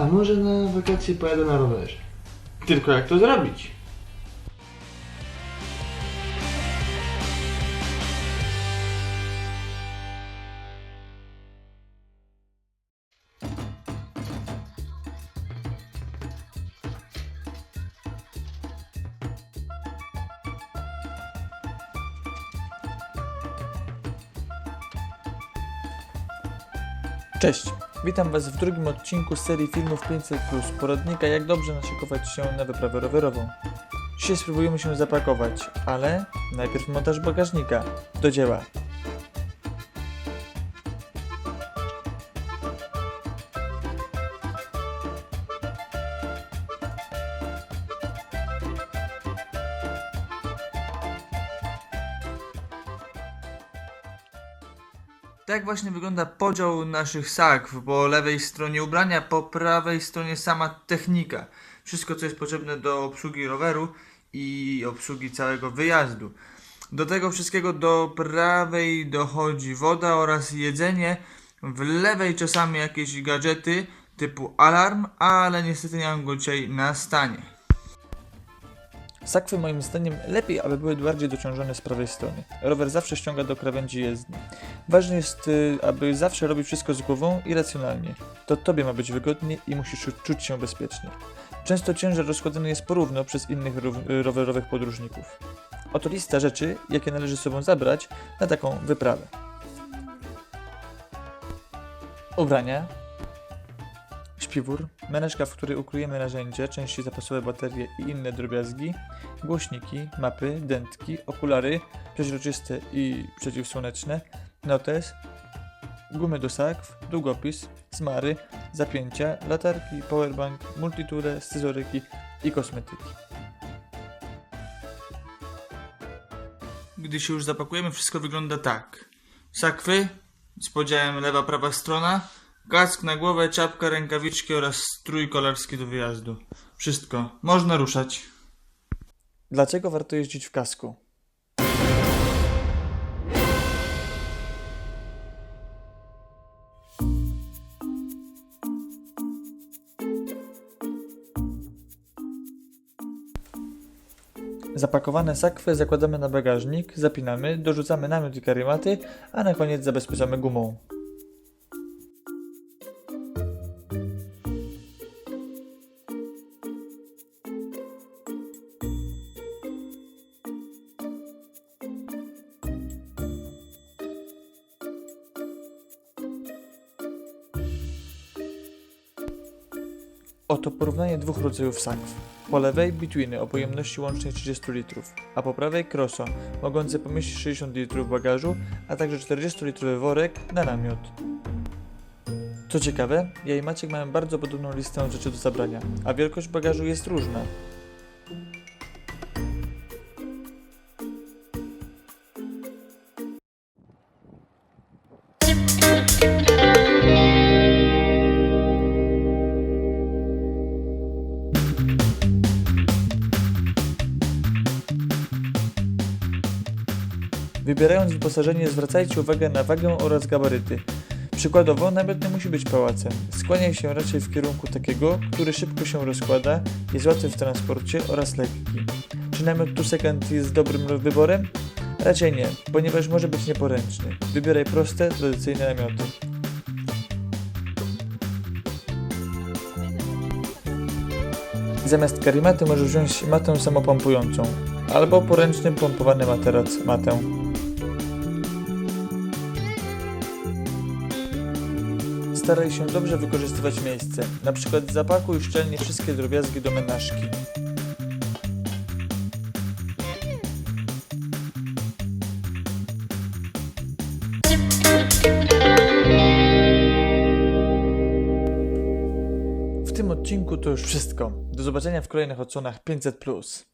A może na wakacje pojadę na rowerze? Tylko jak to zrobić? Cześć, witam Was w drugim odcinku serii filmów 500+, poradnika jak dobrze naszykować się na wyprawę rowerową. Dzisiaj spróbujemy się zapakować, ale najpierw montaż bagażnika. Do dzieła. Tak właśnie wygląda podział naszych sakw. Po lewej stronie ubrania, po prawej stronie sama technika. Wszystko, co jest potrzebne do obsługi roweru i obsługi całego wyjazdu. Do tego wszystkiego do prawej dochodzi woda oraz jedzenie. W lewej czasami jakieś gadżety typu alarm, ale niestety nie mam go dzisiaj na stanie. Sakwy moim zdaniem lepiej, aby były bardziej dociążone z prawej strony. Rower zawsze ściąga do krawędzi jezdni. Ważne jest, y, aby zawsze robić wszystko z głową i racjonalnie. To tobie ma być wygodnie i musisz czu- czuć się bezpiecznie. Często ciężar rozkładany jest porówno przez innych y, rowerowych podróżników. Oto lista rzeczy, jakie należy sobą zabrać na taką wyprawę. Ubrania, śpiwór, meneszka, w której ukryjemy narzędzie, części zapasowe, baterie i inne drobiazgi, głośniki, mapy, dętki, okulary przeźroczyste i przeciwsłoneczne, notes, gumy do sakw, długopis, smary, zapięcia, latarki, powerbank, multitoole, scyzoryki i kosmetyki. Gdy się już zapakujemy, wszystko wygląda tak. Sakwy z podziałem lewa, prawa strona, kask na głowę, czapka, rękawiczki oraz strój kolarski do wyjazdu. Wszystko. Można ruszać. Dlaczego warto jeździć w kasku? Zapakowane sakwy zakładamy na bagażnik, zapinamy, dorzucamy namiot i karimaty, a na koniec zabezpieczamy gumą. Oto porównanie dwóch rodzajów sakw. Po lewej bitwiny o pojemności łącznej 30 litrów, a po prawej kroso, mogące pomieścić 60 litrów bagażu, a także 40-litrowy worek na namiot. Co ciekawe, ja i Maciek mają bardzo podobną listę rzeczy do zabrania, a wielkość bagażu jest różna. Wybierając wyposażenie zwracajcie uwagę na wagę oraz gabaryty. Przykładowo namiot nie musi być pałacem. Skłaniaj się raczej w kierunku takiego, który szybko się rozkłada, jest łatwy w transporcie oraz lekki. Czy namiot tu second jest dobrym wyborem? Raczej nie, ponieważ może być nieporęczny. Wybieraj proste, tradycyjne namioty. Zamiast karimaty możesz wziąć matę samopompującą albo poręczny pompowany materac matę. Staraj się dobrze wykorzystywać miejsce. Przykład zapakuj szczelnie wszystkie drobiazgi do menażki. W tym odcinku to już wszystko. Do zobaczenia w kolejnych odsłonach 500+.